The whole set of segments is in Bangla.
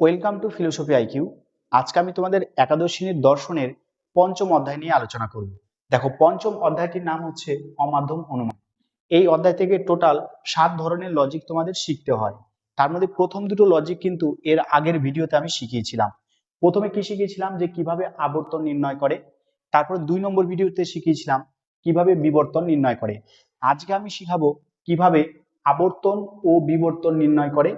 ওয়েলকাম টু ফিলোসফি আইকিউ আজকে আমি তোমাদের একাদশ শ্রেণির দর্শনের পঞ্চম অধ্যায় নিয়ে আলোচনা করব। দেখো, পঞ্চম অধ্যায়টির নাম হচ্ছে অমাধ্যম অনুমান। এই অধ্যায় থেকে টোটাল সাত ধরনের লজিক তোমাদের শিখতে হয়। তার মধ্যে প্রথম দুটো লজিক কিন্তু এর আগের ভিডিওতে আমি শিখিয়েছিলাম। প্রথমে কি শিখিয়েছিলাম যে কীভাবে আবর্তন নির্ণয় করে? তারপর দুই নম্বর ভিডিওতে শিখিয়েছিলাম কীভাবে বিবর্তন নির্ণয় করে। আজকে আমি শিখাবো কীভাবে আবর্তন ও বিবর্তন নির্ণয় করে।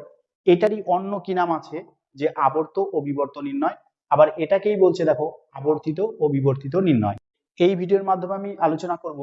এটারই অন্য কি নাম আছে? যে আবর্ত ও বিবর্ত নির্ণয়। আবার এটাকেই বলছে দেখো আবর্তিত ও বিবর্তিত নির্ণয়। এই ভিডিওর মাধ্যমে আমি আলোচনা করব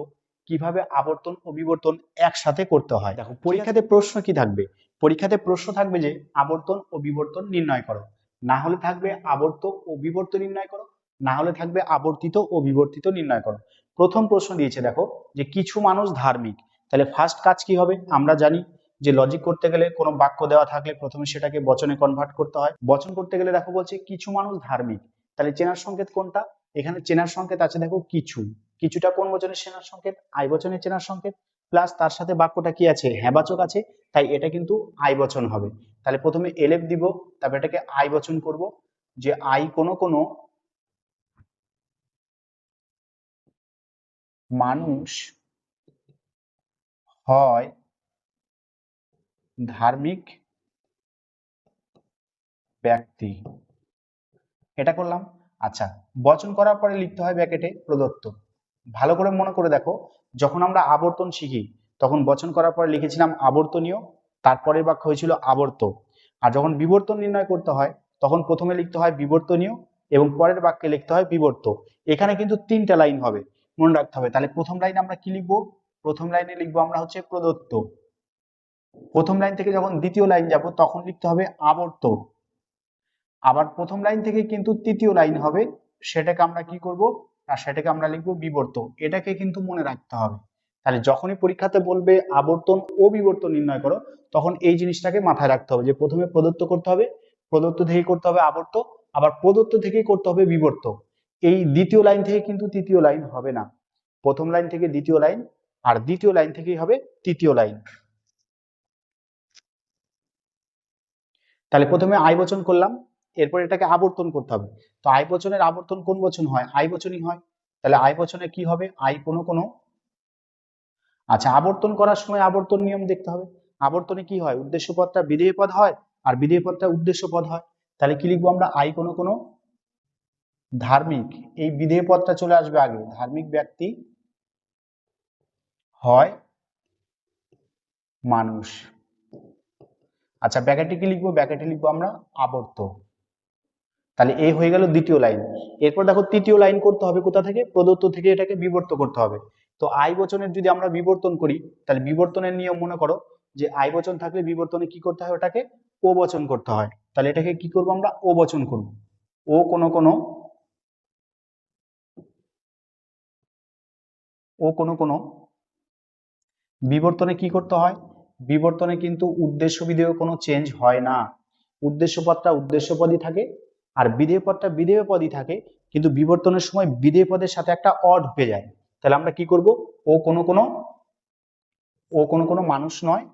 কীভাবে আবর্তন ও বিবর্তন একসাথে করতে হয়। দেখো পরীক্ষাতে প্রশ্ন কি থাকবে? পরীক্ষাতে প্রশ্ন থাকবে যে আবর্তন ও বিবর্তন নির্ণয় করো। না হলে থাকবে আবর্ত ও বিবর্ত নির্ণয় করো না হলে থাকবে আবর্তিত ও বিবর্তিত নির্ণয় করো। প্রথম প্রশ্ন দিয়েছে দেখো যে কিছু মানুষ ধার্মিক। তাহলে ফার্স্ট কাজ কি হবে? আমরা জানি যে লজিক করতে গেলে কোনো বাক্য দেওয়া থাকলে প্রথমে সেটাকে বচনে কনভার্ট করতে হয়। বচন করতে গেলে দেখো বলছে, কিছু মানুষ ধার্মিক। তাহলে চেনার সংকেত কোনটা? এখানে চেনার সংকেত আছে দেখো কিছু। কিছুটা কোন বচনের চেনার সংকেত? আই বচনের চেনার সংকেত। প্লাস তার সাথে বাক্যটা কি আছে? হ্যাবাচক আছে। তাই এটা কিন্তু আই বচন হবে। তাহলে প্রথমে এলেফ দিব, তারপর এটাকে আই বচন করব। যে আই কোনো কোনো মানুষ হয় ধার্মিক ব্যক্তি। এটা করলাম। আচ্ছা বচন করার পরে লিখতে হয় ব্যাকেটে প্রদত্ত। ভালো করে মনে করে দেখো, যখন আমরা আবর্তন শিখি, তখন বচন করার পরে লিখেছিলাম আবর্তনীয় তারপরের বাক্য হয়েছিল আবর্ত। আর যখন বিবর্তন নির্ণয় করতে হয়, তখন প্রথমে লিখতে হয় বিবর্তনীয় এবং পরের বাক্যে লিখতে হয় বিবর্ত। এখানে কিন্তু তিনটা লাইন হবে, মনে রাখতে হবে। তাহলে প্রথম লাইন আমরা কি লিখব? প্রথম লাইনে লিখব আমরা হচ্ছে প্রদত্ত। প্রথম লাইন থেকে যখন দ্বিতীয় লাইন যাব, তখন লিখতে হবে আবর্ত আবার প্রথম লাইন থেকে কিন্তু তৃতীয় লাইন হবে, সেটাকে আমরা কি করব? না, সেটাকে আমরা লিখব বিবর্ত এটাকে কিন্তু মনে রাখতে হবে। তাহলে যখনই পরীক্ষাতে বলবে আবর্তন ও বিবর্তন নির্ণয় করো, তখন এই জিনিসটাকে মাথায় রাখতে হবে যে প্রথমে প্রদত্ত করতে হবে, প্রদত্ত থেকে করতে হবে আবর্ত আবার প্রদত্ত থেকেই করতে হবে বিবর্ত এই দ্বিতীয় লাইন থেকে কিন্তু তৃতীয় লাইন হবে না। প্রথম লাইন থেকে দ্বিতীয় লাইন, আর দ্বিতীয় লাইন থেকেই হবে তৃতীয় লাইন। তাহলে প্রথমে আই বচন করলাম, এরপর এটাকে আবর্তন করতে হবে। তো আই বচনের আবর্তন কোন বচন হয়? আই বচনই হয়। তাহলে আই বচনে কি হবে? আই কোনো কোনো। আচ্ছা আবর্তন করার সময় আবর্তন নিয়ম দেখতে হবে। আবর্তনে কি হয়? উদ্দেশ্য পদটা বিধেয় পদ হয় আর বিধেয় পদটা উদ্দেশ্য পদ হয়। তাহলে কি লিখব আমরা? আই কোনো কোনো। ধার্মিক। এই বিধেয় পদটা চলে আসবে আগে। ধার্মিক ব্যক্তি হয় মানুষ। আচ্ছা ব্যাকেটে কি লিখব, ব্যাকেটে লিখব আমরা আবর্ত। তাহলে এই হয়ে গেল দ্বিতীয় লাইন। এরপর দেখো তৃতীয় লাইন করতে হবে কোথা থেকে? প্রদত্ত থেকে এটাকে বিবর্ত করতে হবে। তো আই বচনের যদি আমরা বিবর্তন করি, তাহলে বিবর্তনের নিয়ম মনে করো যে আই বচন থাকলে বিবর্তনে কি করতে হয় ওটাকে? ও বচন করতে হয়। তাহলে এটাকে কি করব আমরা? ও বচন করব। ও কোনো কোনো, ও কোনো কোনো বিবর্তনে কি করতে হয়? বিবর্তনে কিন্তু উদ্দেশ্য বিধেয় কোনো চেঞ্জ হয় না। উদ্দেশ্য পদটা উদ্দেশ্য পদই থাকে আর বিধেয় পদটা বিধেয় পদই থাকে, কিন্তু বিবর্তনের সময় বিধেয় পদের সাথে একটা অ ঢুকে যায়। তাহলে আমরা কি করব? ও কোনো কোনো, ও কোনো কোনো মানুষ নয়,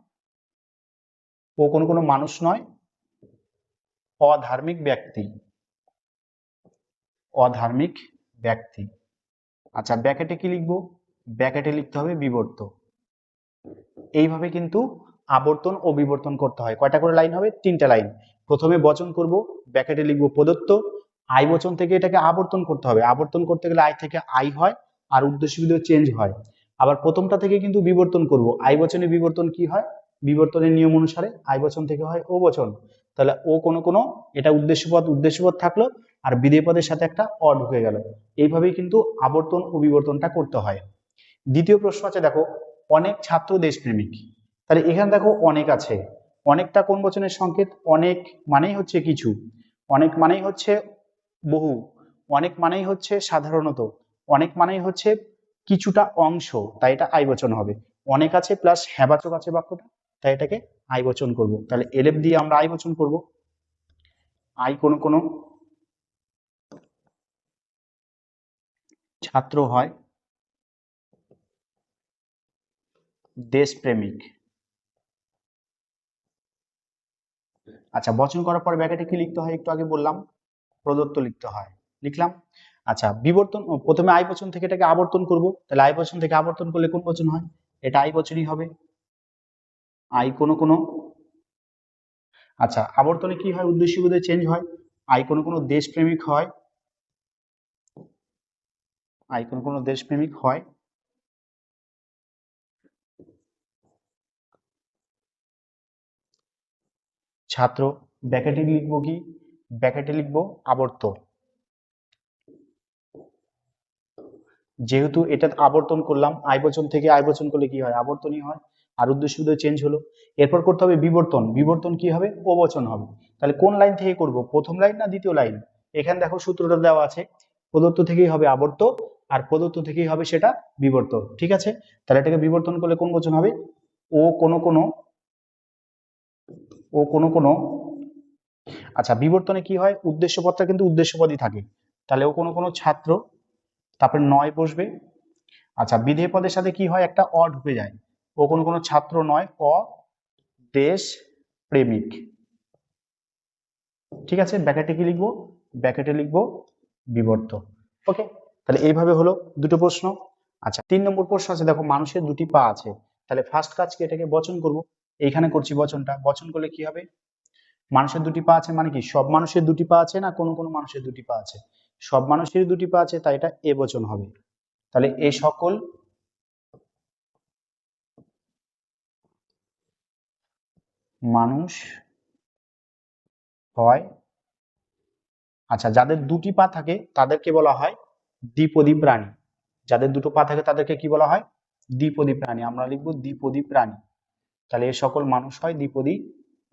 ও কোনো কোনো মানুষ নয়, অধার্মিক ব্যক্তি অধার্মিক ব্যক্তি। আচ্ছা ব্যাকেটে কি লিখব? ব্যাকেটে লিখতে হবে বিবর্ত। এইভাবে কিন্তু আবর্তন ও বিবর্তন করতে হয়। কয়টা করে লাইন হবে? তিনটা লাইন প্রথমে বচন করব, ব্যাকেটে লিখব প্রদত্ত। আই বচন থেকে এটাকে আবর্তন করতে হবে। আবর্তন করতে গেলে আই থেকে আই হয় আর উদ্দেশ্য বিধেয় চেঞ্জ হয়। আবার প্রথমটা থেকে কিন্তু বিবর্তন করব। আই বচনে বিবর্তন কি হয়? বিবর্তনের নিয়ম অনুসারে আই বচন থেকে হয় ও বচন। তাহলে ও কোনো কোনো, এটা উদ্দেশ্যপদ উদ্দেশ্যপদ থাকল আর বিধেয় পদের সাথে একটা অ ঢুকে গেল। এইভাবেই কিন্তু আবর্তন ও বিবর্তনটা করতে হয়। দ্বিতীয় প্রশ্ন আছে, দেখো অনেক ছাত্র দেশপ্রেমিক। তাহলে এখানে দেখো অনেক আছে। অনেকটা কোন বচনের সংকেত? অনেক মানেই হচ্ছে কিছু। অনেক মানেই হচ্ছে বহু। অনেক মানেই হচ্ছে সাধারণত। অনেক মানেই হচ্ছে কিছুটা অংশ। তাই এটা আই বচন হবে। অনেক আছে প্লাস হ্যাবাচক আছে বাক্যটা। তাই এটাকে আই বচন করব। তাহলে এলেফ দিয়ে আমরা আই বচন করব। আই কোনো কোনো ছাত্র হয় দেশপ্রেমিক। আচ্ছা বচন করার পর ব্যাকেটে কি লিখতে হয়? একটু আগে বললাম, প্রদত্ত লিখতে হয়। লিখলাম? আচ্ছা বিবর্তন প্রথমে আই বচন থেকে এটাকে আবর্তন করব। তাহলে আই বচন থেকে আবর্তন করলে কোন বচন হয়? এটা আই বচনই হবে। আই কোনো কোনো আচ্ছা আবর্তনে কি হয়? উদ্দেশ্য বোধে চেঞ্জ হয়। আই কোনো কোনো দেশপ্রেমিক হয়। আই কোনো কোনো দেশপ্রেমিক হয়। ছাত্র, ব্যাকেটে লিখব কি? ব্যাকেটে লিখব আবর্ত। যেহেতু এটা আবর্তন করলাম আই বচন থেকে আই বচন করলে কি হয়? আবর্তনই হয়। আর উদ্দেশ্য চেঞ্জ হলো। এরপর করতে হবে বিবর্তন। বিবর্তন কি হবে? ও বচন হবে। তাহলে কোন লাইন থেকে করব? প্রথম লাইন না দ্বিতীয় লাইন এখানে দেখো সূত্রটা দেওয়া আছে। প্রদত্ত থেকেই হবে আবর্ত, আর প্রদত্ত থেকেই হবে সেটা বিবর্ত। ঠিক আছে? তাহলে এটাকে বিবর্তন করলে কোন বচন হবে? ও কোনো কোনো ও কোনো কোনো আচ্ছা বিবর্তনে কি হয়? উদ্দেশ্য পদটা কিন্তু উদ্দেশ্যপদই থাকে। তাহলে ও কোনো কোনো ছাত্র, তারপরে নয় বসবে। আচ্ছা বিধেয় পদের সাথে কি হয়? একটা অ ঢুকে যায়। ও কোনো কোনো ছাত্র নয় অ দেশ প্রেমিক। ঠিক আছে? ব্যাকেটে কি লিখব? ব্যাকেটে লিখব বিবর্ত। ওকে, তাহলে এইভাবে হলো দুটো প্রশ্ন। আচ্ছা তিন নম্বর প্রশ্ন আছে। দেখো, মানুষের দুটি পা আছে। তাহলে ফার্স্ট কাজ কি এটাকে বচন করব। এইখানে করছি বচনটা। বচন করলে কি হবে? মানুষের দুটি পা আছে মানে কি? সব মানুষের দুটি পা আছে না কোনো কোনো মানুষের দুটি পা আছে? সব মানুষের দুটি পা আছে, তাই এটা এ বচন হবে। তাহলে এ সকল মানুষ হয়। আচ্ছা যাদের দুটি পা থাকে, তাদেরকে বলা হয় দ্বিপদী প্রাণী যাদের দুটো পা থাকে, তাদেরকে কি বলা হয়? দ্বিপদী প্রাণী আমরা লিখব দ্বিপদী প্রাণী তাহলে এই সকল মানুষ হয় দ্বিপদী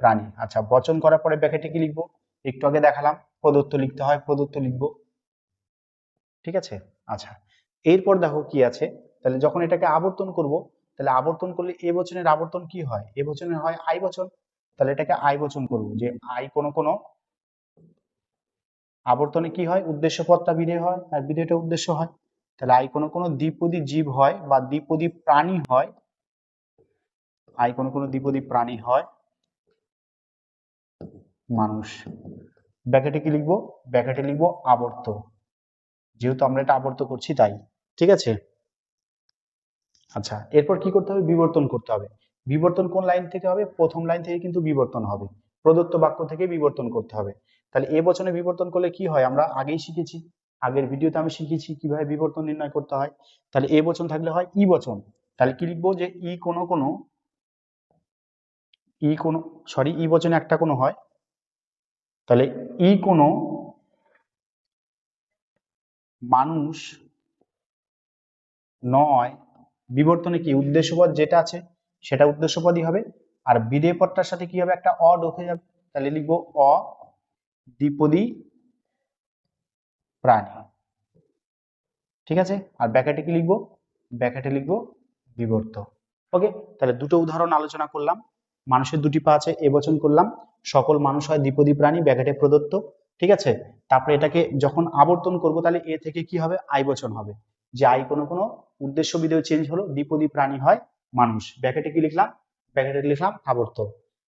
প্রাণী। আচ্ছা বচন করার পরে ব্যাকেটে কি লিখব? একটু আগে দেখালাম, প্রদত্ত লিখতে হয়, প্রদত্ত লিখব। ঠিক আছে? আচ্ছা এরপর দেখো কি আছে। তাহলে যখন এটাকে আবর্তন করব, তাহলে আবর্তন করলে এ বচনের আবর্তন কি হয়? এ বচনের হয় আই বচন। তাহলে এটাকে আই বচন করব, যে আই কোনো কোনো আবর্তনে কি হয়? উদ্দেশ্য পদটা বিধেয় হয়। আর বিধেয়টা উদ্দেশ্য হয়। তাহলে আই কোনো কোনো দ্বিপদী জীব হয় বা দ্বিপদী প্রাণী হয় আই কোনো কোনো দ্বিপদী প্রাণী হয়? মানুষ। ব্যাকেটে কি লিখব? ব্যাকেটে লিখব আবর্ত। যেহেতু আমরা এটা আবর্ত করছি তাই, ঠিক আছে? আচ্ছা এরপর কি করতে হবে? বিবর্তন করতে হবে। বিবর্তন কোন লাইন থেকে হবে? প্রথম লাইন থেকে কিন্তু বিবর্তন হবে। প্রদত্ত বাক্য থেকে বিবর্তন করতে হবে। তাহলে এ বচনে বিবর্তন করলে কি হয়? আমরা আগেই শিখেছি। আগের ভিডিওতে আমি শিখেছি কীভাবে বিবর্তন নির্ণয় করতে হয়। তাহলে এ বচন থাকলে হয় ই বচন। তাহলে কি লিখব? যে ই কোনো কোনো ই কোনো সরি ই বচনে একটা কোনো হয়, তাহলে ই কোনো মানুষ নয়, বিবর্তনে কি উদ্দেশ্যপদ যেটা আছে, সেটা উদ্দেশ্যপদই হবে, আর বিধেয় পদটার সাথে কি হবে? একটা অ ঢুকে যাবে, তাহলে লিখব অ দ্বিপদী প্রাণী। ঠিক আছে? আর ব্যাকেটে কি লিখব? ব্যাকেটে লিখব বিবর্ত। ওকে? তাহলে দুটো উদাহরণ আলোচনা করলাম। মানুষের দুটি পা আছে, এ বচন করলাম। সকল মানুষ হয় দ্বিপদী প্রাণী ব্যাকেটে প্রদত্ত, ঠিক আছে? তারপরে এটাকে যখন আবর্তন করব, তাহলে এ থেকে কি হবে? আই বচন হবে। যে আই কোনো কোনো উদ্দেশ্য বিধেয় চেঞ্জ হলো, দ্বিপদী প্রাণী হয় মানুষ। ব্যাকেটে কি লিখলাম? ব্যাকেটে লিখলাম আবর্ত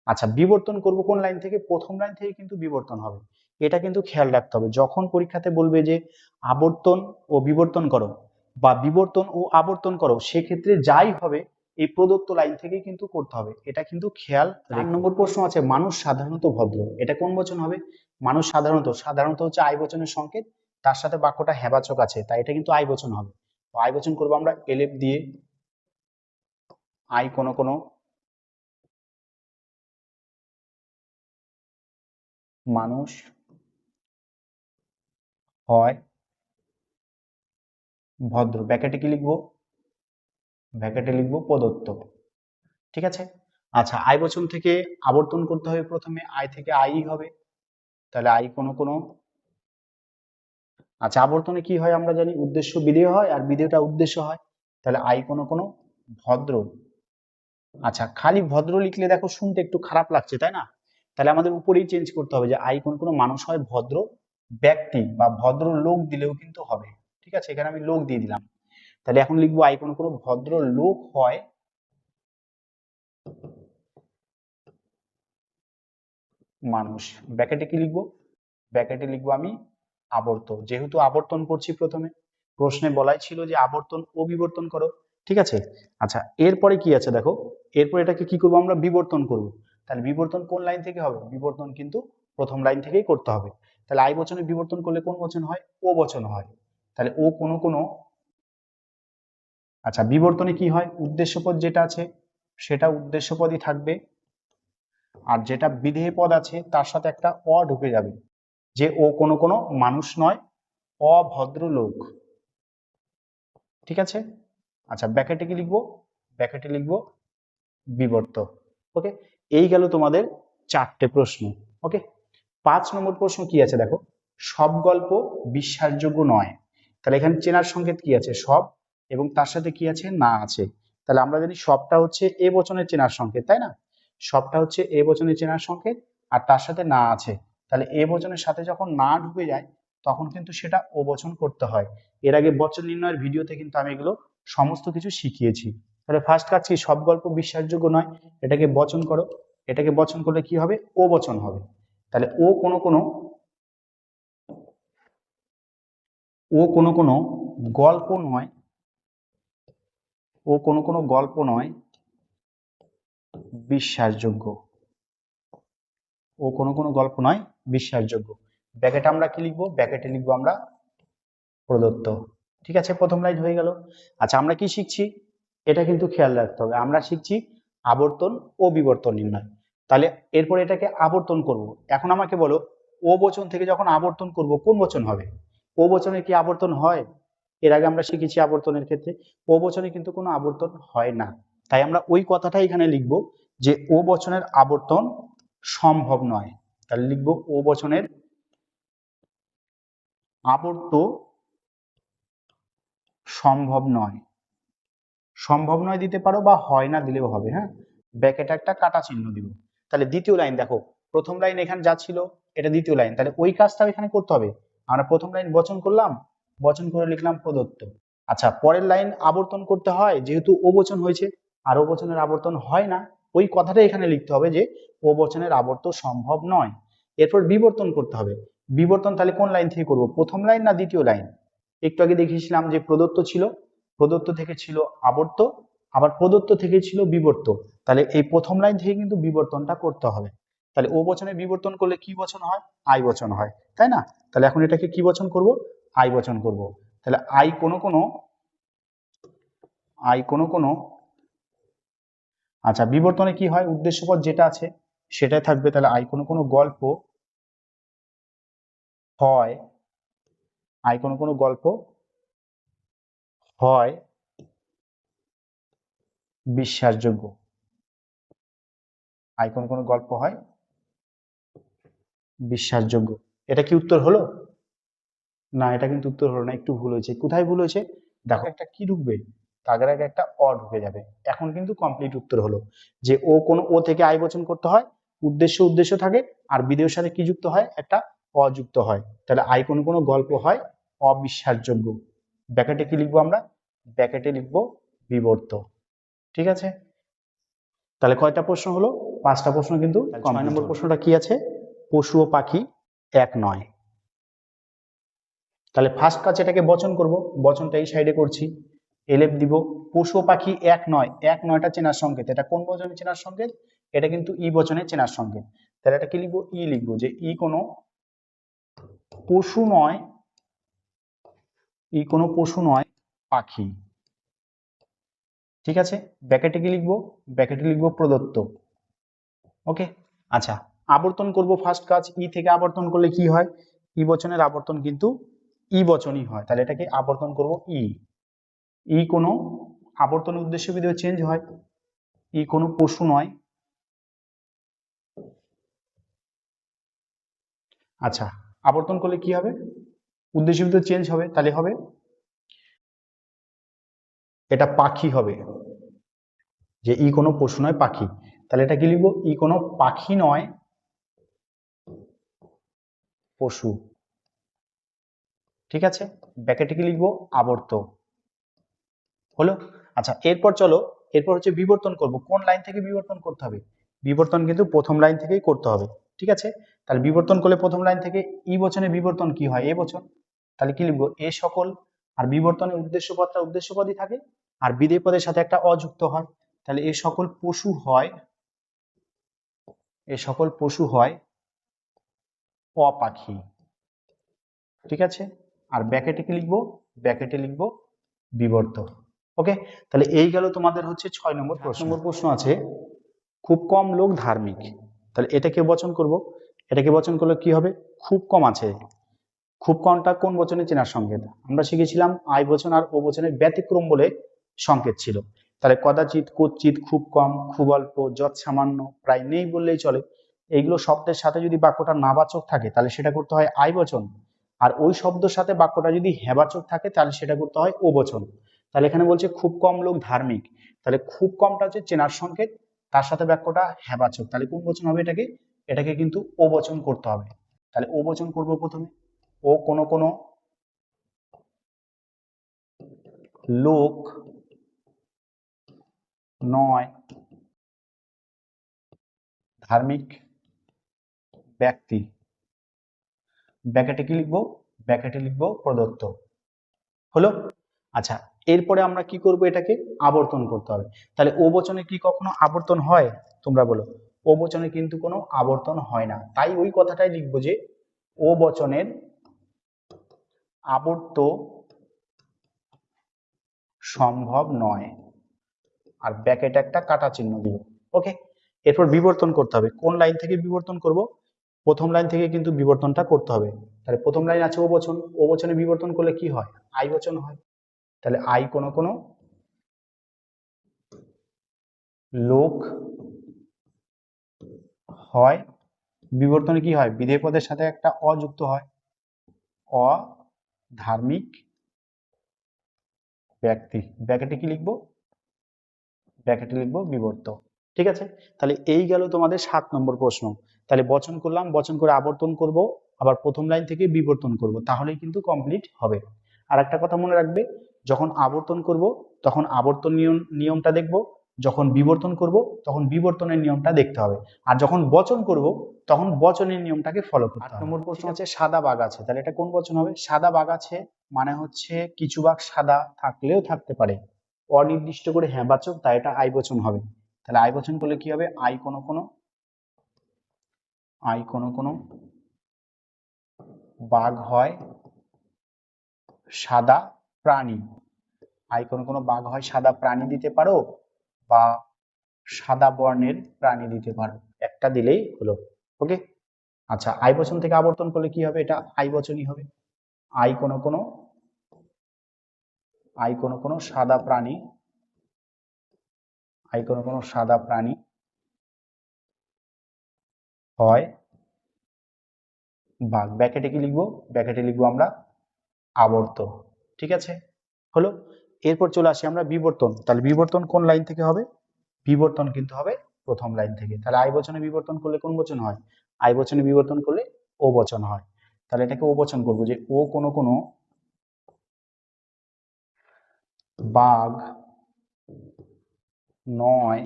আচ্ছা বিবর্তন করব কোন লাইন থেকে? প্রথম লাইন থেকে কিন্তু বিবর্তন হবে। এটা কিন্তু খেয়াল রাখতে হবে। যখন পরীক্ষাতে বলবে যে আবর্তন ও বিবর্তন করো বা বিবর্তন ও আবর্তন করো, সেক্ষেত্রে যাই হবে এই প্রদত্ত লাইন থেকে কিন্তু করতে হবে। এটা কিন্তু খেয়াল এক নম্বর প্রশ্ন আছে মানুষ সাধারণত ভদ্র। এটা কোন বচন হবে? মানুষ সাধারণত সাধারণত হচ্ছে আই বচনের সংকেত তার সাথে বাক্যটা হেবাচক আছে তাই এটা কিন্তু আই বচন হবে। আই বচন করব আমরা এলেপ দিয়ে। আই কোনো কোনো। মানুষ হয় ভদ্র। ব্যাকেটে কি লিখব? ব্যাকেটে লিখব প্রদত্ত। ঠিক আছে? আচ্ছা আই বচন থেকে আবর্তন করতে হবে প্রথমে। আই থেকে আই হবে। তাহলে আই কোনো কোনো। আচ্ছা আবর্তনে কি হয় আমরা জানি? উদ্দেশ্য বিধেয় হয় আর বিধেয়টা উদ্দেশ্য হয়। তাহলে আই কোনো কোনো ভদ্র। আচ্ছা খালি ভদ্র লিখলে দেখো শুনতে একটু খারাপ লাগছে, তাই না? তাহলে আমাদের উপরেই চেঞ্জ করতে হবে যে আই কোন কোনো মানুষ হয় ভদ্র ব্যক্তি বা ভদ্র লোক দিলেও কিন্তু হবে। ঠিক আছে? এখানে আমি লোক দিয়ে দিলাম। তাহলে এখন লিখব আই কোন কোনো ভদ্র লোক হয়। মানুষ। ব্যাকেটে কি লিখব? ব্যাকেটে লিখব আমি আবর্ত যেহেতু আবর্তন করছি প্রথমে, প্রশ্নে বলাই ছিল যে আবর্তন ও বিবর্তন করো, ঠিক আছে? আচ্ছা এরপরে কি আছে দেখো? এরপর এটাকে কি করব আমরা? বিবর্তন করব। তাহলে বিবর্তন কোন লাইন থেকে হবে? বিবর্তন কিন্তু প্রথম লাইন থেকেই করতে হবে। তাহলে আই বচনে বিবর্তন করলে কোন বচন হয়? ও বচন হয়। তাহলে ও কোনো কোনো আচ্ছা বিবর্তনে কি হয়? উদ্দেশ্যপদ যেটা আছে, সেটা উদ্দেশ্যপদই থাকবে। আর যেটা বিধেয় পদ আছে, তার সাথে একটা অ ঢুকে যাবে। যে ও কোনো কোনো মানুষ নয় অভদ্র লোক ঠিক আছে? আচ্ছা ব্যাকেটে কি লিখব? ব্যাকেটে লিখব বিবর্ত। ওকে? এই গেল তোমাদের চারটে প্রশ্ন। ওকে? পাঁচ নম্বর প্রশ্ন কি আছে দেখো? সব গল্প বিশ্বাসযোগ্য নয়। তাহলে এখানে চেনার সংকেত কি আছে? সব এবং তার সাথে কি আছে? না আছে। তাহলে আমরা জানি সবটা হচ্ছে এ বচনের চেনার সংকেত, তাই না? সবটা হচ্ছে এ বচনের চেনার সংকেত আর তার সাথে না আছে। তাহলে এ বচনের সাথে যখন না ঢুকে যায়, তখন কিন্তু সেটা ও বচন করতে হয়। এর আগে বচন নির্ণয়ের ভিডিওতে কিন্তু আমি এগুলো সমস্ত কিছু শিখিয়েছি। তাহলে ফার্স্ট কাজ কি? সব গল্প বিশ্বাসযোগ্য নয়। এটাকে বচন করো। এটাকে বচন করলে কি হবে? ও বচন হবে। তাহলে ও কোনো কোনো ও কোনো কোনো গল্প নয়। ও কোনো কোনো গল্প নয়। বিশ্বাসযোগ্য। ও কোনো কোনো গল্প নয়, বিশ্বাসযোগ্য। ব্যাকেটে আমরা কি লিখব? ব্যাকেটে লিখব আমরা প্রদত্ত। ঠিক আছে, প্রথম লাইন হয়ে গেল। আচ্ছা আমরা কি শিখছি? এটা কিন্তু খেয়াল রাখতে হবে। আমরা শিখছি আবর্তন ও বিবর্তন নির্ণয়। তাহলে এরপর এটাকে আবর্তন করব। এখন আমাকে বলো, ও বচন থেকে যখন আবর্তন করব, কোন বচন হবে? ও বচনে কি আবর্তন হয়? এর আগে আমরা শিখেছি আবর্তনের ক্ষেত্রে, ও বচনে কিন্তু কোনো আবর্তন হয় না। তাই আমরা ওই কথাটা এখানে লিখব যে, ও বচনের আবর্তন সম্ভব নয়। তাহলে লিখব ও বচনের আবর্ত সম্ভব নয়। সম্ভব নয় দিতে পারো বা হয় না দিলেও হবে হ্যাঁ? ব্যাকেটে একটা কাটা চিহ্ন দিব। তাহলে দ্বিতীয় লাইন দেখো, প্রথম লাইন এখানে যা ছিল, এটা দ্বিতীয় লাইন। তাহলে ওই কাজটাও এখানে করতে হবে। আমরা প্রথম লাইন বচন করলাম বচন করে লিখলাম প্রদত্ত। আচ্ছা পরের লাইন আবর্তন করতে হয়, যেহেতু ও বচন হয়েছে, আর ও বচনের আবর্তন হয় না, ওই কথাটাই এখানে লিখতে হবে যে ও বচনের আবর্ত সম্ভব নয়। এরপর বিবর্তন করতে হবে। বিবর্তন তাহলে কোন লাইন থেকে করব? প্রথম লাইন না দ্বিতীয় লাইন? একটু আগে দেখিয়েছিলাম যে প্রদত্ত ছিল, প্রদত্ত থেকে ছিল আবর্ত, আবার প্রদত্ত থেকে ছিল বিবর্ত। তাহলে এই প্রথম লাইন থেকে কিন্তু বিবর্তনটা করতে হবে। তাহলে ও বচনে বিবর্তন করলে কি বচন হয়? আই বচন হয়। তাই না? তাহলে এখন এটাকে কি বচন করব? আই বচন করব। তাহলে আই কোনো কোনো আই কোনো কোনো আচ্ছা বিবর্তনে কি হয়? উদ্দেশ্যপদ যেটা আছে, সেটাই থাকবে। তাহলে আই কোনো কোনো গল্প হয় আই কোনো কোনো গল্প হয় বিশ্বাসযোগ্য। আই কোনো কোনো গল্প হয়, বিশ্বাসযোগ্য। এটা কি উত্তর হলো? না এটা কিন্তু উত্তর হলো না একটু ভুল হয়েছে। কোথায় ভুল হয়েছে? দেখো একটা কি ঢুকবে? তাদের আগে একটা অ ঢুকে যাবে। এখন কিন্তু কমপ্লিট উত্তর হলো যে ও কোন ও থেকে আয় বচন করতে হয় উদ্দেশ্য উদ্দেশ্য থাকে আর বিদেশের সাথে কি যুক্ত হয়? একটা অযুক্ত হয়। তাহলে আই কোনো কোনো গল্প হয়? অবিশ্বাসযোগ্য ব্যাকেটে কি লিখব আমরা? ব্যাকেটে লিখব বিবর্ত। ঠিক আছে? তাহলে কয়টা প্রশ্ন হলো? পাঁচটা প্রশ্ন কিন্তু ছয় নম্বর প্রশ্নটা কি আছে? পশু ও পাখি এক নয়। তাহলে ফার্স্ট কাজ এটাকে বচন করব। বচনটা এই সাইডে করছি। এলেপ দিব। পশু পাখি এক নয়। এক নয়টা চেনার সংকেত। এটা কোন বচনে চেনার সংকেত? এটা কিন্তু ই বচনে চেনার সংকেত। তাহলে এটা কি লিখব ই লিখব যে ই কোনো পশু নয়, ই কোনো পশু নয়, পাখি। ঠিক আছে? ব্যাকেটে কি লিখব? ব্যাকেটে লিখব প্রদত্ত। ওকে আচ্ছা আবর্তন করব ফার্স্ট কাজ। ই থেকে আবর্তন করলে কি হয়? ই বচনের আবর্তন কিন্তু ই বচনই হয়, তাহলে এটাকে আবর্তন করব ই। ই কোনো আবর্তন উদ্দেশ্য বিধেয় চেঞ্জ হয়, ই কোনো পশু নয়। আচ্ছা আবর্তন করলে কি হবে? উদ্দেশ্য বিধেয় চেঞ্জ হবে, তাহলে হবে এটা পাখি হবে, যে ই কোনো পশু নয়, পাখি। তাহলে এটা কি লিখব, ই কোনো পাখি নয়, পশু। ঠিক আছে? ব্যাকেটে কি লিখব আবর্ত। হলো? আচ্ছা এরপর চলো, এরপর হচ্ছে বিবর্তন করব। কোন লাইন থেকে বিবর্তন করতে হবে? বিবর্তন কিন্তু প্রথম লাইন থেকেই করতে হবে। ঠিক আছে? তাহলে বিবর্তন করলে প্রথম লাইন থেকে ই বচনে বিবর্তন কি হয়? এ বচন। তাহলে কি লিখব? এ সকল। আর বিবর্তনে উদ্দেশ্য পদটা উদ্দেশ্য পদই থাকে। আর বিধেয় পদের সাথে একটা অযুক্ত হয়। তাহলে এ সকল পশু হয়। এ সকল পশু হয়। অপাখি ঠিক আছে? আর ব্যাকেটে কি লিখব? ব্যাকেটে লিখব বিবর্ত। ওকে তাহলে এই গেল তোমাদের হচ্ছে ছয় নম্বর প্রশ্ন। নম্বর প্রশ্ন আছে খুব কম লোক ধার্মিক। তাহলে এটাকে বচন করব? এটাকে বচন করলে কি হবে? খুব কম আছে। খুব কমটা কোন বচনে চেনার সংকেত? আমরা শিখেছিলাম আই বচন আর ও বচনের ব্যতিক্রম বলে সংকেত ছিল। তাহলে কদাচিৎ কুচিত খুব কম খুব অল্প যৎ সামান্য প্রায় নেই বললেই চলে। এইগুলো শব্দের সাথে যদি বাক্যটা নাবাচক থাকে তাহলে সেটা করতে হয় আই বচন। আর ওই শব্দের সাথে বাক্যটা যদি হেবাচক থাকে, তাহলে সেটা করতে হয় ও বচন তাহলে এখানে বলছে খুব কম লোক ধার্মিক। তাহলে খুব কমটা হচ্ছে চেনার সংকেত, তার সাথে বাক্যটা হেবাচক। তাহলে কোন বচন হবে এটাকে? এটাকে কিন্তু ও বচন করতে হবে। তাহলে ও বচন করব প্রথমে। ও কোন কোন লোক নয় ধার্মিক ব্যক্তি। ব্যাকেটে কি লিখব? ব্যাকেটে লিখব? প্রদত্ত। হলো? আচ্ছা এরপরে আমরা কি করব এটাকে? আবর্তন করতে হবে। তাহলে ও বচনে কি কখনো আবর্তন হয়? তোমরা বলো। ও বচনে কিন্তু কোনো আবর্তন হয় না। তাই ওই কথাটাই লিখব যে, ও বচনের আবর্ত সম্ভব নয়। আর ব্যাকেটে একটা কাটা চিহ্ন দিব। ওকে এরপর বিবর্তন করতে হবে। কোন লাইন থেকে বিবর্তন করব? প্রথম লাইন থেকে কিন্তু বিবর্তনটা করতে হবে। তাহলে প্রথম লাইন আছে ও বচন ও বচনে বিবর্তন করলে কি হয়? আই বচন হয়। তাহলে আই কোনো কোনো লোক হয়। বিবর্তনে কি হয়? বিধেয় পদের সাথে একটা অযুক্ত হয়। অ ধার্মিক ব্যক্তি। ব্যাকেটে কি লিখব? ব্যাকেটে লিখব বিবর্ত। ঠিক আছে? তাহলে এই গেল তোমাদের সাত নম্বর প্রশ্ন। তাহলে বচন করলাম বচন করে আবর্তন করব আবার প্রথম লাইন থেকে বিবর্তন করব তাহলেই কিন্তু কমপ্লিট হবে। আর একটা কথা মনে রাখবে যখন আবর্তন করব তখন আবর্তন নিয়ম নিয়মটা দেখব যখন বিবর্তন করব তখন বিবর্তনের নিয়মটা দেখতে হবে। আর যখন বচন করব তখন বচনের নিয়মটাকে ফলো করতে হবে। নম্বর প্রশ্ন হচ্ছে সাদা বাঘ আছে তাহলে এটা কোন বচন হবে? সাদা বাঘ আছে মানে হচ্ছে কিছু বাঘ সাদা থাকলেও থাকতে পারে। অনির্দিষ্ট করে হ্যাঁ বাচক তাই এটা আই বচন হবে। তাহলে আই বচন করলে কি হবে? আই কোনো কোনো আই কোনো কোনো। বাঘ হয়, সাদা প্রাণী। আই কোনো কোনো বাঘ হয়, সাদা প্রাণী দিতে পারো বা সাদা বর্ণের প্রাণী দিতে পারো। একটা দিলেই হলো। ওকে? আচ্ছা আই বচন থেকে আবর্তন করলে কি হবে এটা? আই বচনই হবে। আই কোনো কোনো, আই কোনো কোনো সাদা প্রাণী, আই কোনো কোনো সাদা প্রাণী হয় বাঘ ব্যাকেটে কি লিখব? ব্যাকেটে লিখব আমরা আবর্ত, ঠিক আছে? হলো? এরপর চলে আসি আমরা বিবর্তন। তাহলে বিবর্তন কোন লাইন থেকে হবে? বিবর্তন কিন্তু হবে প্রথম লাইন থেকে। তাহলে আই বচনে বিবর্তন করলে কোন বচন হয়? আই বচনে বিবর্তন করলে ও বচন হয়। তাহলে এটাকে ও বচন করব যে ও কোনো কোনো বাঘ নয়,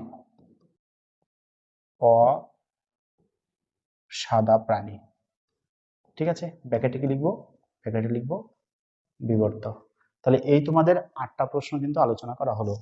অ সাদা প্রাণী। ঠিক আছে? ব্যাকেটে কি লিখব? ব্যাকেটে লিখব বিবর্ত। তাহলে এই তোমাদের আটটা প্রশ্ন কিন্তু আলোচনা করা হলো।